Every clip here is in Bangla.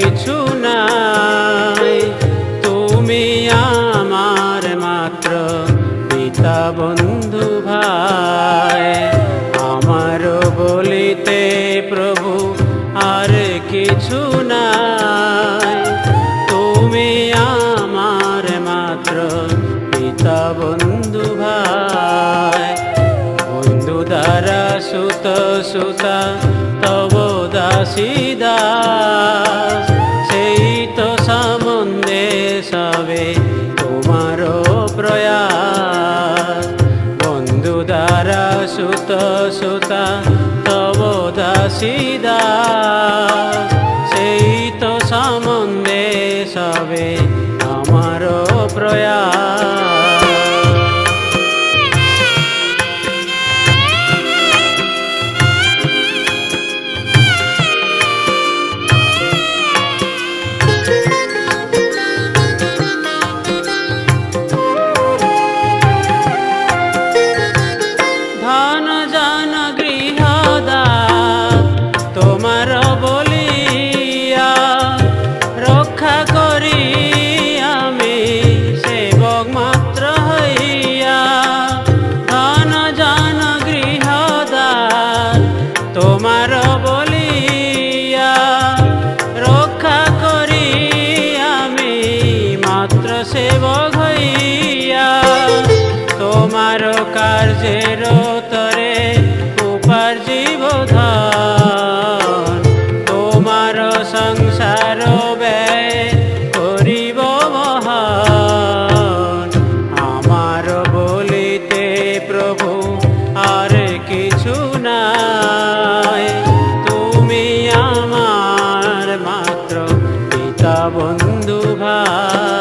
কিছু নাই। তুমি আমার মাত্র পিতা বন্ধু ভাই। আমার বলিতে প্রভু আর কিছু নাই। তুমি আমার মাত্র পিতা বন্ধু ভাই। বন্ধু দ্বারা সুত সুতা, তব দাসিদা সেই সবে তোমার প্রয়াস। বন্ধু দ্বারা সুত সুতা, তব দাসিদা সেই তো সম্বন্ধে সবে আমার প্রয়াস। হইয়া তোমার কার্যের তরে উপার্জিব ধন, তোমার সংসার ব্যয় করিব মহান। আমার বলিতে প্রভু আর কিছু নাই, তুমি আমার মাত্র পিতা বন্ধু ভাই।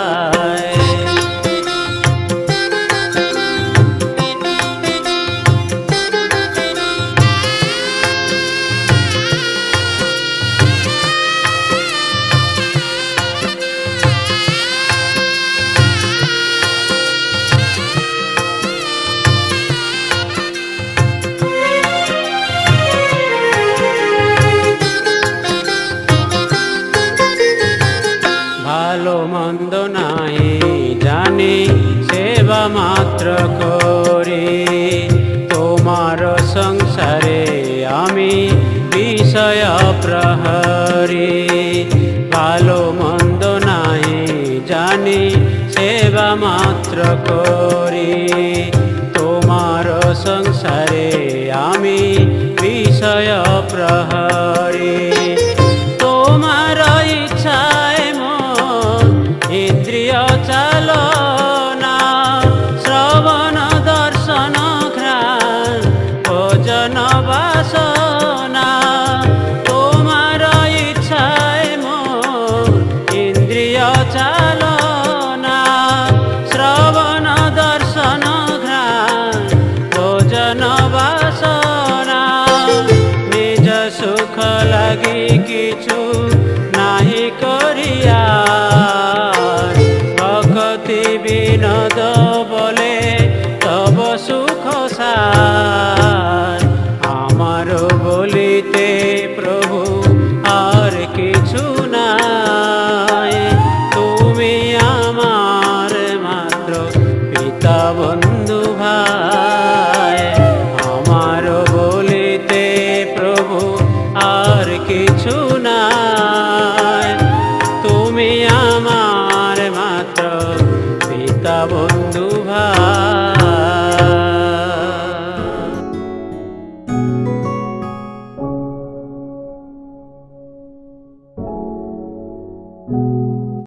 মাত্র করি। তোমার সংসারে আমি বিষয় প্রহরী বাসনা। নিজ সুখ লাগি কিছু নাহি করিয়া। ভক্তি বিনোদ বলে তব সুখ সার। আমার বলিতে প্রভু আর কিছু নাই। তুমি আমার মাত্র পিতা